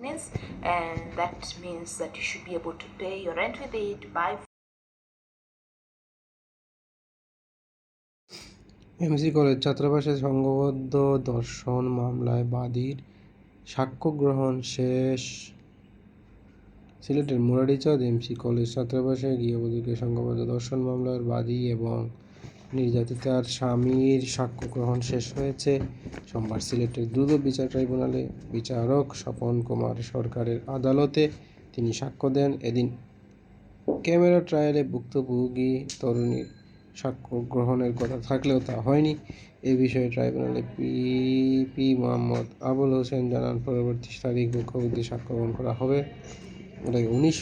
maintenance and that means that you should be able to pay your rent with it buy MC college ছাত্রাবাসে সংঘবদ্ধ ধর্ষণ মামলায় বাদীর সাক্ষ্য গ্রহণ শেষ। সিলেটের মুরারিচাঁদ এমসি কলেজ ছাত্রাবাসে গৃহবধূকে সংঘবদ্ধ ধর্ষণ মামলার বাদী এবং নির্যাতিতার স্বামীর সাক্ষ্য গ্রহণ শেষ হয়েছে। সোমবার সিলেটের দ্রুত বিচার ট্রাইব্যুনালে বিচারক স্বপন কুমার সরকারের আদালতে তিনি সাক্ষ্য দেন। এদিন ক্যামেরা ট্রায়ালে ভুক্তভোগী তরুণীর সাক্ষ্য গ্রহণের কথা থাকলেও তা হয়নি। এ বিষয়ে ট্রাইব্যুনালে পি পি মোহাম্মদ আবুল হোসেন জানান, পরবর্তী তারিখ মুখ্যবুদ্ধি সাক্ষ্য গ্রহণ করা হবে। উনিশ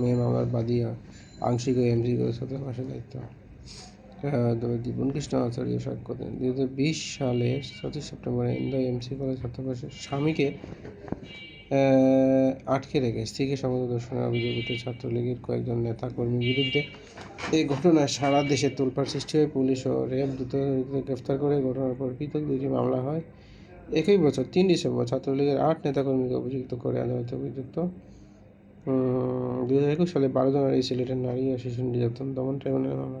মে মামলার বাদী আংশিক ও এমসি সাথে মাসের দায়িত্ব। আহ, তবে দীপন কৃষ্ণ আচার্য সাক্ষ্য দেন। দুই হাজার বিশ সালের পঁচিশ সেপ্টেম্বর ইন্দো এমসি কলেজ ছাত্রাবাসের স্বামীকে আটকে রেখে স্ত্রীকে সংগত দর্শনের অভিযোগ উঠে ছাত্রলীগের কয়েকজন নেতা কর্মীর বিরুদ্ধে এই ঘটনায় সারা দেশে তোলপাড় সৃষ্টি হয়। পুলিশ ও র্যাব দ্রুত গ্রেফতার করে ঘটনার পর পৃথক দুটি মামলা হয়। একই বছর তিন ডিসেম্বর ছাত্রলীগের আট নেতাকর্মীকে অভিযুক্ত করে আদালতে অভিযুক্ত দু হাজার একুশ সালে বারো জানুয়ারি সিলেটের নারী ও শিশু নির্যাতন দমন ট্রাইব্যুনালের মামলা